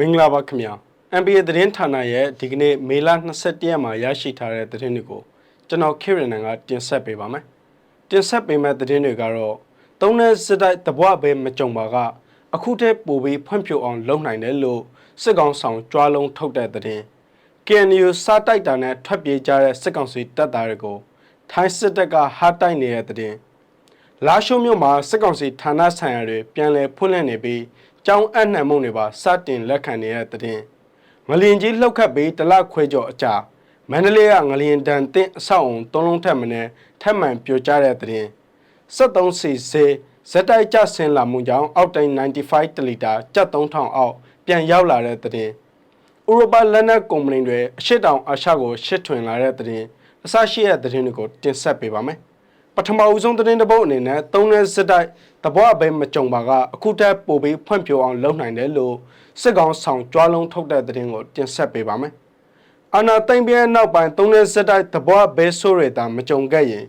မင်္ဂလာပါခင်ဗျာ NBA သတင်းဌာနရဲ့ဒီကနေ့မေလ22ရက်မှာရရှိထားတဲ့သတင်းတွေကိုကျွန်တော်ခေရနန်ကတင်ဆက်ပေးပါမယ်တင်ဆက်ပေးမယ့်သတင်းတွေကတော့သုံးတဲ့စစ်တိုက်တပွားပဲမကြုံပါက အခုတည်းပိုပြီးဖွံ့ဖြိုးအောင်လုပ်နိုင်တယ်လို့စစ်ကောင်ဆောင်ကြွားလုံးထုတ်တဲ့သတင်း KNU စားတိုက်တာနဲ့ထွက်ပြေးကြတဲ့စစ်ကောင်စီတပ်သားတွေကိုထိုင်းစစ်တပ်ကဟားတိုက်နေတဲ့သတင်းလာရှိုးမြို့မှာစစ်ကောင်စီဌာနဆိုင်ရာတွေပြန်လည်ဖွင့်လှစ်နေပြီး ကြောင်းအနှံမှုတွေပါစတင်လက်ခံနေတဲ့တဲ့တင်ငလျင်ကြီးလှုပ်ခတ်ပြီးတလခွဲကျော်အကြာမန္တလေးကငလျင်တန်တင်အဆောက်အုံသုံးလုံးထက်မနည်းထပ်မံပြိုကျတဲ့တဲ့တင်73စီစေဇက်တိုက်ကျဆင်းလာမှုကြောင့်အောက်တိုင်း95တလီတာကျပ်3000အောက်ပြန်ရောက်လာတဲ့တဲ့တင်ဥရောပလက်နက်ကုမ္ပဏီတွေအရှိတောင်အာရှကိုရှစ်ထွင်လာတဲ့တဲ့တင်အစရှိတဲ့တဲ့တင်တွေကိုတင်ဆက်ပေးပါမယ် ပထမဦးဆုံးသတင်းတစ်ပုဒ်အနေနဲ့သုံးရဲစစ်တိုက်တပွားပဲမကြုံပါကအခုတက်ပို့ပြီးဖွံ့ဖြိုးအောင်လုပ်နိုင်တယ်လို့စစ်ကောင်ဆောင်ကြွားလုံးထုတ်တဲ့သတင်းကိုတင်ဆက်ပေးပါမယ်။အာနာသိမ့်ပြဲနောက်ပိုင်းသုံးရဲစစ်တိုက်တပွားပဲဆိုးရတာမကြုံခဲ့ရင်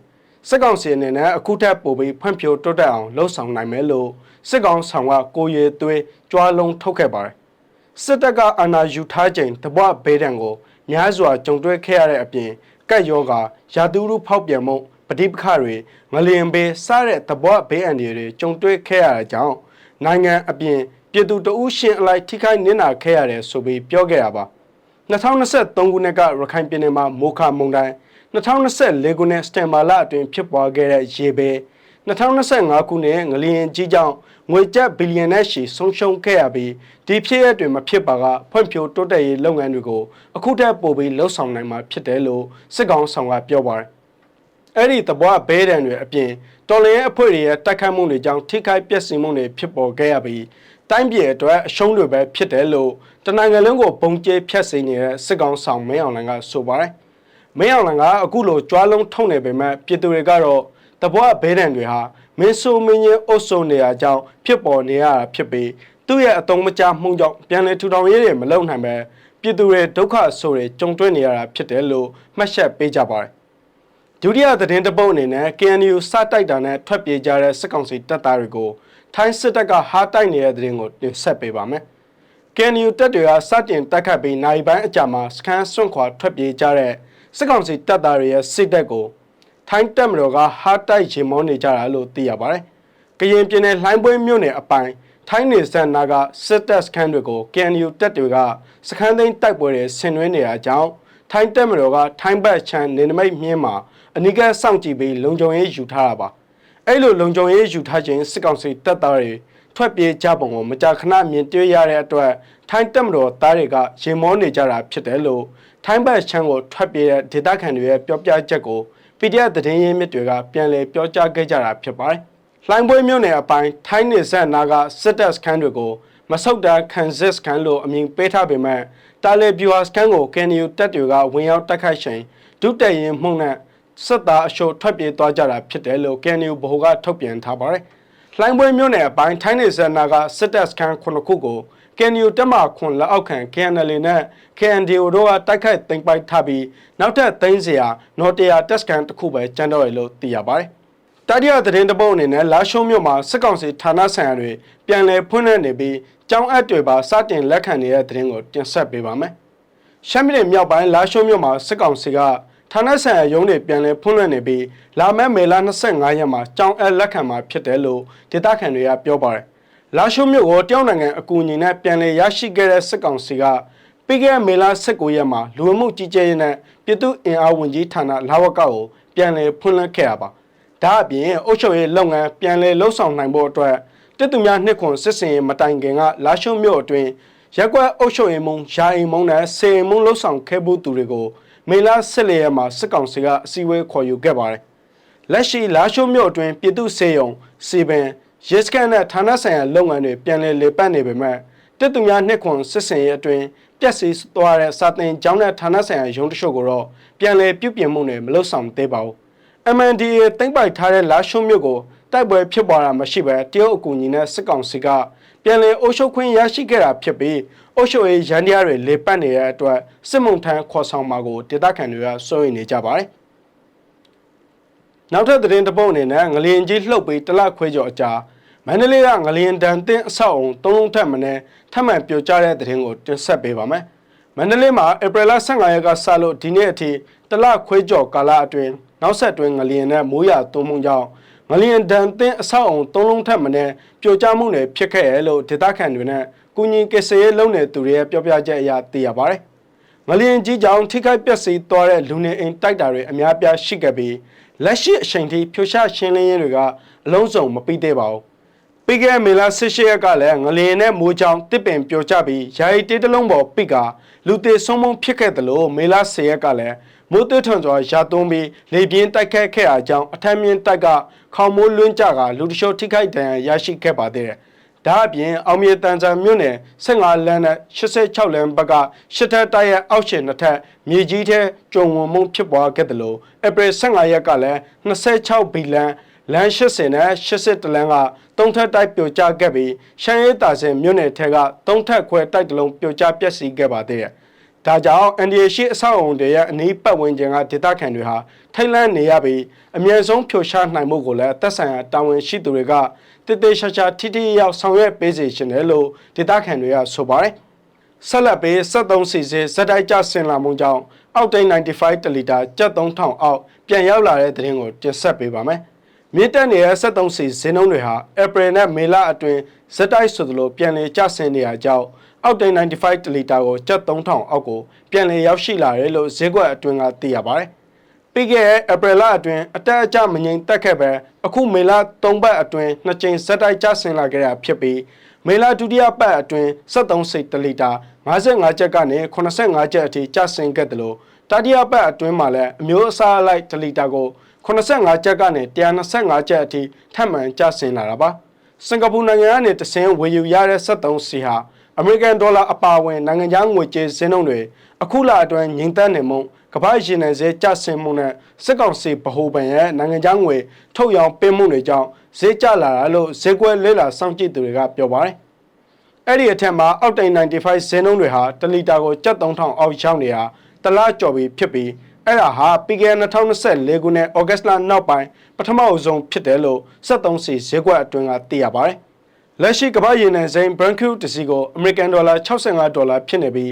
စစ်ကောင်စီအနေနဲ့အခုတက်ပို့ပြီးဖွံ့ဖြိုးတိုးတက်အောင်လှုံ့ဆော်နိုင်မယ်လို့စစ်ကောင်ဆောင်ကကိုရည်သွေးကြွားလုံးထုတ်ခဲ့ပါတယ်။စစ်တပ်ကအာဏာယူထားချိန်တပွားဘေးဒဏ်ကိုများစွာကြုံတွေ့ခဲ့ရတဲ့အပြင်ကက်ယောဂါရာသီဥတုဖောက်ပြန်မှု ပဋိပက္ခတွေငလျင်ဘေးစတဲ့သဘောဘေးအန္တရာယ်တွေကြုံတွေ့ခဲ့ရတဲ့ကြောင့်နိုင်ငံအပြင်ပြည်သူတအုပ်ရှင်အလိုက်ထိခိုက်နစ်နာခဲ့ရတယ်ဆိုပြီးပြောခဲ့ရပါ2023ခုနှစ်ကရခိုင်ပြည်နယ်မှာမိုခမုန်တိုင်း2024ခုနှစ်စတင်မာလအတွင်းဖြစ်ပွားခဲ့တဲ့ရေဘေး2025ခုနှစ်ငလျင်ကြီးကြောင့်ငွေကျပ်ဘီလီယံနဲ့ရှီဆုံးရှုံးခဲ့ရပြီးဒီဖြစ်ရပ်တွေမဖြစ်ပါကဖွံ့ဖြိုးတိုးတက်ရေးလုပ်ငန်းတွေကိုအခုတည်းပို့ပြီးလှုပ်ဆောင်နိုင်မှာဖြစ်တယ်လို့စစ်ကောင်ဆောင်ကပြောပါတယ် အဲ့ဒီတပွားဘဲဒံတွေအပြင်တော်လရင်အဖွဲ့တွေရဲ့တိုက်ခိုက်မှုတွေကြောင့်ထိခိုက်ပျက်စီးမှုတွေဖြစ်ပေါ်ခဲ့ရပြီးတိုင်းပြည်အတွက်အရှုံးတွေပဲဖြစ်တယ်လို့တနိုင်ငံလုံးကိုပုံကျဲဖြတ်စေနေတဲ့စစ်ကောင်ဆောင်မင်းအောင်လှိုင်ကဆိုပါတယ်။မင်းအောင်လှိုင်ကအခုလိုကြွားလုံးထုံနေပေမဲ့ပြည်သူတွေကတော့တပွားဘဲဒံတွေဟာမင်းဆိုမင်းချင်းအုပ်စုံနေရကြောင်းဖြစ်ပေါ်နေရတာဖြစ်ပြီးသူ့ရဲ့အတုံးမချမှုကြောင့်ပြန်လည်ထူထောင်ရေးတွေမလုပ်နိုင်ပဲပြည်သူတွေဒုက္ခဆိုတွေကြုံတွေ့နေရတာဖြစ်တယ်လို့မှတ်ချက်ပေးကြပါတယ် ဒုတိယသတင်းတပုတ်အနေနဲ့ KNU စတိုက်တာနဲ့ထွက်ပြေးကြတဲ့စစ်ကောင်စီတပ်သားတွေကိုထိုင်းစစ်တပ်ကဟားတိုက်နေတဲ့သတင်းကိုတင်ဆက်ပေးပါမယ်။ KNU တပ်တွေကစတင်တိုက်ခတ်ပြီးနိုင်ပိုင်းအကြာမှာစခန်းစွန့်ခွာထွက်ပြေးကြတဲ့စစ်ကောင်စီတပ်သားတွေရဲ့စစ်တပ်ကိုထိုင်းတပ်မတော်ကဟားတိုက်ရေမောနေကြတာလို့သိရပါတယ်။ကရင်ပြည်နယ်လှိုင်းပွဲမြို့နယ်အပိုင်းထိုင်းနေဆန်နာကစစ်တပ်စခန်းတွေကို KNU တပ်တွေကစခန်းသိမ်းတိုက်ပွဲတွေဆင်နွှဲနေတာကြောင့်ထိုင်းတပ်မတော်ကထိုင်းဘက်ချမ်းနေနမိတ်မြင်းမှာ အနိကစောင့်ကြည့်ပြီးလုံခြုံရေးယူထားတာပါအဲ့လိုလုံခြုံရေးယူထားခြင်းစစ်ကောင်စီတပ်သားတွေထွက်ပြေးကြပုံကိုမကြာခဏမြင်တွေ့ရတဲ့အတွက်ထိုင်းတပ်မတော်သားတွေကရင်မောနေကြတာဖြစ်တယ်လို့ထိုင်းဘက်ချမ်းကိုထွက်ပြေးတဲ့ဒေသခံတွေရဲ့ပြောပြချက်ကို PDF သတင်းရင်းမြစ်တွေကပြန်လည်ပြောကြားခဲ့ကြတာဖြစ်ပါတယ်။လှိုင်းပွဲမြို့နယ်အပိုင်းထိုင်းနေဆက်နာကစစ်တပ်စခန်းတွေကိုမဆုတ်တာခံစစ်စခန်းလို့အမည်ပေးထားပေမဲ့တာလီဗျူဟာစခန်းကို KNU တပ်တွေကဝင်ရောက်တိုက်ခိုက်ချိန်ဒုတက်ရင်မှုနဲ့ စစ်သားအရှို့ထွက်ပြေးသွားကြတာဖြစ်တယ်လို့ KNU ဗဟိုကထုတ်ပြန်ထားပါတယ်။လှိုင်းပွဲမြို့နယ်အပိုင်းထိုင်းနေဆက်နာကစစ်တပ်စခန်းခုနှစ်ခုကို KNU တက်မခွန်လက်အောက်ခံ KNL နဲ့ KNDO တို့ကတိုက်ခိုက်သိမ်းပိုက်ထားပြီးနောက်ထပ်သိမ်းစရာနော်တရာတက်စကန်တစ်ခုပဲကျန်တော့ရလို့သိရပါတယ်။တတိယသတင်းတစ်ပုဒ်အနေနဲ့လာရှုံးမြို့မှာစစ်ကောင်စီဌာနဆိုင်ရာတွေပြန်လည်ဖွင့်လှစ်နေပြီးကျောင်းအပ်တွေပါစတင်လက်ခံနေတဲ့သတင်းကိုတင်ဆက်ပေးပါမယ်။ရှမ်းပြည်နယ်မြောက်ပိုင်းလာရှုံးမြို့မှာစစ်ကောင်စီက ဌာနဆိုင်ရာရုံးတွေပြန်လည်ဖွင့်လှစ်နေပြီးလာမယ့်မေလ25ရက်မှာကျောင်းအပ်လက်ခံမှာဖြစ်တယ်လို့ဒေသခံတွေကပြောပါတယ်။လာရှုံးမြို့ကိုတယောက်နိုင်ငံအကူအညီနဲ့ပြန်လည်ရရှိခဲ့တဲ့စစ်ကောင်စီကပြီးခဲ့တဲ့မေလ19ရက်မှာလူဝမှုကြီးကြဲရေးနဲ့ပြည်သူ့အင်အားဝန်ကြီးဌာနလာဝကကိုပြန်လည်ဖွင့်လှစ်ခဲ့တာပါ။ဒါအပြင်အုပ်ချုပ်ရေးလုပ်ငန်းပြန်လည်လှုပ်ဆောင်နိုင်ဖို့အတွက်တစ်သူများနှစ်ခွန်စစ်စင်မတိုင်ခင်ကလာရှုံမြို့အတွင်းရက်ကွက်အုပ်ချုပ်ရေးမုံယာအိမ်မုံနဲ့စေအိမ်မုံလှုပ်ဆောင်ခဲ့မှုသူတွေကို မေလ14ရက်မှာစစ်ကောင်စီကအစည်းအဝေးခေါ်ယူခဲ့ပါတယ်။လက်ရှိလာရှုမြို့အတွင်းပြည်သူ့စေယုံစီပင်ရဲစခန်းနဲ့ဌာနဆိုင်ရာလုပ်ငန်းတွေပြန်လည်လေပတ်နေပေမဲ့တစ်သူများနှစ်ခွန်စစ်စင်ရဲ့အတွင်းပြက်စီးသွားတဲ့စာတင်ကျောင်းနဲ့ဌာနဆိုင်ရာရုံးတချို့ကိုတော့ပြန်လည်ပြုပြင်မှုတွေမလုပ်ဆောင်သေးပါဘူး။ MNDA သိမ့်ပိုက်ထားတဲ့လာရှုမြို့ကိုတိုက်ပွဲဖြစ်ပွားတာမရှိဘဲတရုတ်အကူအညီနဲ့စစ်ကောင်စီက ပြန်လည်အုပ်ချုပ်ခွင့်ရရှိခဲ့တာဖြစ်ပြီးအုပ်ချုပ်ရေးရန်တရားတွေလေပတ်နေတဲ့အတွက်စစ်မှုထမ်းခေါ်ဆောင်မှာကိုဒေသခံတွေကစိုးရိမ်နေကြပါတယ်။နောက်ထပ်သတင်းတစ်ပုဒ်အနေနဲ့ငလျင်ကြီးလှုပ်ပြီးတလခွဲကျော်အကြာမမန္တလေးကငလျင်တန်တင်းအဆောက်အုံသုံးလုံးထက်မနည်းထပ်မံပြိုကျတဲ့တဲ့ရင်ကိုတင်ဆက်ပေးပါမယ်။မန္တလေးမှာဧပြီလ15ရက်ကစလို့ဒီနေ့အထိတလခွေးကြော်ကာလအတွင်းနောက်ဆက်တွဲငလျင်နဲ့မိုးရွာသွန်းမှုကြောင့် ငလျင်တန်တင်းအဆောက်အုံသုံးလုံးထက်မနည်းပြိုကျမှုတွေဖြစ်ခဲ့ရလို့ဒေသခံတွေနဲ့ကုညီကစရေးလုံးနေသူတွေရဲ့ပြောပြချက်အရသိရပါတယ်။ငလျင်ကြီးကြောင့်ထိခိုက်ပျက်စီးသွားတဲ့လူနေအိမ်တိုက်တာတွေအများပြားရှိခဲ့ပြီးလက်ရှိအချိန်ထိဖြိုချရှင်းလင်းရေးတွေကအလုံးစုံမပြီးသေးပါဘူး။ပြီးခဲ့တဲ့မေလ18ရက်ကလည်းငလျင်နဲ့မိုးချောင်းတစ်ပင်ပြိုကျပြီးယာယီတေးတစ်လုံးပေါ်ပိကလူသေးဆုံးမဖြစ်ခဲ့တယ်လို့မေလ10ရက်ကလည်း မိုးသွေးထွန်စွာရာသွန်းပြီးလေပြင်းတိုက်ခတ်ခဲ့တာကြောင့်အထက်မြင့်တိုက်ကခေါင်မိုးလွင့်ကြကလူတချို့ထိခိုက်ဒဏ်ရာရရှိခဲ့ပါသေးတယ်။ဒါအပြင်အောင်မြေတန်ဆန်မြို့နယ်15လမ်းနဲ့86လမ်းဘက်ကရှစ်ထပ်တိုက်ရဲ့အောက်ရှင်နှစ်ထပ်မြေကြီးထဲကျုံဝင်မှုဖြစ်ပွားခဲ့တယ်လို့ဧပြီ15ရက်ကလည်း26ဘီလန်လမ်း80နဲ့80လမ်းကသုံးထပ်တိုက်ပြိုကျခဲ့ပြီးရှမ်းရေးတာစင်မြို့နယ်ထဲကသုံးထပ်ခွဲတိုက်တစ်လုံးပြိုကျပျက်စီးခဲ့ပါသေးတယ်။ ဒါကြောင့် NDA ရှိအဆောက်အုံတွေရဲ့အနီးပတ်ဝန်းကျင်ကဒေသခံတွေဟာထိုင်လန့်နေရပြီးအမြဲဆုံးဖြိုချနိုင်မှုကိုလည်းသက်ဆိုင်ရာတာဝန်ရှိသူတွေကတည်တည်ရှာရှာထိထိရောက်ဆောင်ရွက်ပေးစေချင်တယ်လို့ဒေသခံတွေကဆိုပါတယ်။ဆက်လက်ပေး73စီစီဇက်တိုက်ကြဆင်လာမှုကြောင့်အောက်တိန်95တလီတာကျပ်3000အောက်ပြန်ရောက်လာတဲ့သတင်းကိုတင်ဆက်ပေးပါမယ်။မြင့်တက်နေတဲ့73စီဇင်းနှုန်းတွေဟာဧပြီနဲ့မေလအတွင်းဇက်တိုက်ဆိုသလိုပြန်လည်ကျဆင်းနေရကြောင်း အောက်တိန်95တလီတာကိုကျပ်3000အောက်ကိုပြန်လည်ရောက်ရှိလာတယ်လို့ဈေးကွက်အတွင်းကသိရပါတယ်။ပြီးခဲ့တဲ့ဧပြီလအတွင်းအတက်အကျမငြိမ်သက်ခဲ့ပဲအခုမေလ3ပတ်အတွင်းနှစ်ကြိမ်ဇက်တိုက်ကျဆင်းလာခဲ့တာဖြစ်ပြီးမေလဒုတိယပတ်အတွင်း73စိတ်တလီတာ55ကျပ်ကနေ85ကျပ်အထိကျဆင်းခဲ့တယ်လို့တတိယပတ်အတွင်းမှာလည်းအမျိုးအစားအလိုက်တလီတာကို85ကျပ်ကနေ125ကျပ်အထိထပ်မံကျဆင်းလာတာပါစင်ကာပူနိုင်ငံကနေတဆင်းဝယ်ယူရတဲ့73စီဟာ အမေရိကန်ဒေါ်လာအပါအဝင်နိုင်ငံခြားငွေကြေးဈေးနှုန်းတွေအခုလအတွင်းငြိမ်သက်နေမှုကမ္ဘာရေနံဈေးကျဆင်းမှုနဲ့စစ်ကောင်စီဗဟိုဘဏ်ရဲ့နိုင်ငံခြားငွေထုတ်ရောင်းပေးမှုတွေကြောင့်ဈေးကျလာတာလို့ဈေးကွက်လဲလာစောင့်ကြည့်သူတွေကပြောပါတယ်။အဲ့ဒီအထက်မှာအောက်တိန်95ဈေးနှုန်းတွေဟာ1လီတာကိုကျပ်3000အောက်ရောက်နေတာတလားကျော်ပြီးဖြစ်ပြီးအဲ့ဒါဟာပြီးခဲ့တဲ့2024ခုနှစ်ဩဂတ်လနောက်ပိုင်းပထမအဆုံးဖြစ်တယ်လို့73စီဈေးကွက်အတွင်းကသိရပါတယ်။ လက်ရှိကမ္ဘာရေနံစိမ်း Brent crude တစ်စီကိုအမေရိကန်ဒေါ်လာ65ဒေါ်လာဖြစ်နေပြီး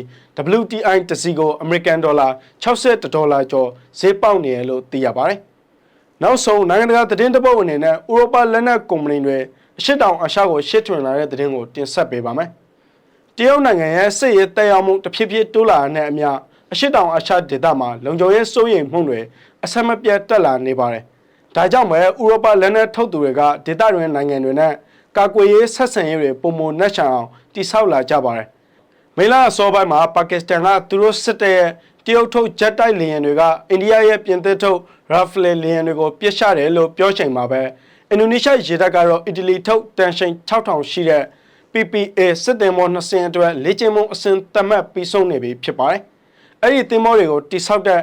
WTI တစ်စီကိုအမေရိကန်ဒေါ်လာ61ဒေါ်လာကျော်ဈေးပေါက်နေတယ်လို့သိရပါတယ်။နောက်ဆုံးနိုင်ငံတကာသတင်းတပုတ်အနေနဲ့ဥရောပလက်နက်ကုမ္ပဏီတွေအရှစ်တောင်အာရှကိုရှစ်ထွင်လာတဲ့သတင်းကိုတင်ဆက်ပေးပါမယ်။တရုတ်နိုင်ငံရဲ့စစ်ရေးတက်ရောက်မှုတဖြည်းဖြည်းတိုးလာတဲ့အမျှအရှစ်တောင်အာရှဒေသမှာလုံခြုံရေးစိုးရိမ်မှုတွေအဆက်မပြတ်တက်လာနေပါတယ်။ဒါကြောင့်ပဲဥရောပလက်နက်ထုတ်သူတွေကဒေသတွင်းနိုင်ငံတွေနဲ့ ကာကွယ်ရေးဆက်ဆံရေးတွေပုံမနှက်ချအောင်တိစောက်လာကြပါတယ်။မေလာအစောပိုင်းမှာပါကစ္စတန်ကသူတို့စစ်တပ်ရဲ့တရုတ်ထုတ်ဂျက်တိုက်လေယာဉ်တွေကအိန္ဒိယရဲ့ပြင်သစ်ထုတ်ရာဖလေလေယာဉ်တွေကိုပြစ်ချတယ်လို့ပြောချိန်မှာပဲအင်ဒိုနီးရှားရေတပ်ကတော့အီတလီထုတ်တန်ချိန်6000ရှိတဲ့ PPA စစ်တင်မောနှစ်စင်အတွက်လေ့ကျင့်မှုအစဉ်တမတ်ပြီးဆုံးနေပြီဖြစ်ပါတယ်။အဲ့ဒီတင်မောတွေကိုတိစောက်တဲ့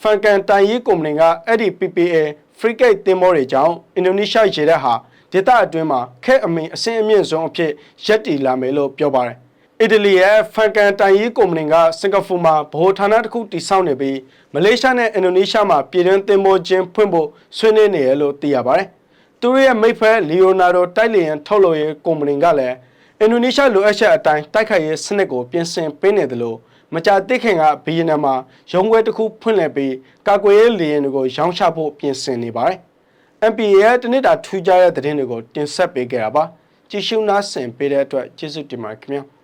ဖန်ကန်တိုင်ရေးကုမ္ပဏီကအဲ့ဒီ PPA frigate တင်မောတွေကြောင့်အင်ဒိုနီးရှားရေတပ်ဟာ ဒေသအတွင်းမှာခဲအမင်အစင်းအမြင့်ဆုံးအဖြစ်ရပ်တည်လာမယ်လို့ပြောပါတယ်။အီတလီရဲ့ဖန်ကန်တိုင်ရေးကုမ္ပဏီကစင်ကာပူမှာဗဟိုဌာနတစ်ခုတည်ဆောက်နေပြီးမလေးရှားနဲ့အင်ဒိုနီးရှားမှာပြည်တွင်းတင်မောချင်းဖွင့်ဖို့ဆွေးနွေးနေရလို့သိရပါတယ်။သူတို့ရဲ့မိတ်ဖက်လီယိုနာဒိုတိုက်လျင်ထုတ်လုပ်ရေးကုမ္ပဏီကလည်းအင်ဒိုနီးရှားလိုအပ်ချက်အတိုင်းတိုက်ခိုက်ရေးစနစ်ကိုပြင်ဆင်ပေးနေတယ်လို့မကြာတိခင်ကဘီယန်နမှာရုံးခွဲတစ်ခုဖွင့်လှစ်ပြီးကာကွယ်ရေးလေယာဉ်တွေကိုရောင်းချဖို့ပြင်ဆင်နေပါတယ်။ MPA ရဲ့တနစ်တာထူးခြားတဲ့သတင်းတွေကိုတင်ဆက်ပေးခဲ့တာပါ။ကြည့်ရှုနားဆင်ပေးတဲ့အတွက်ကျေးဇူးတင်ပါတယ်ခင်ဗျာ။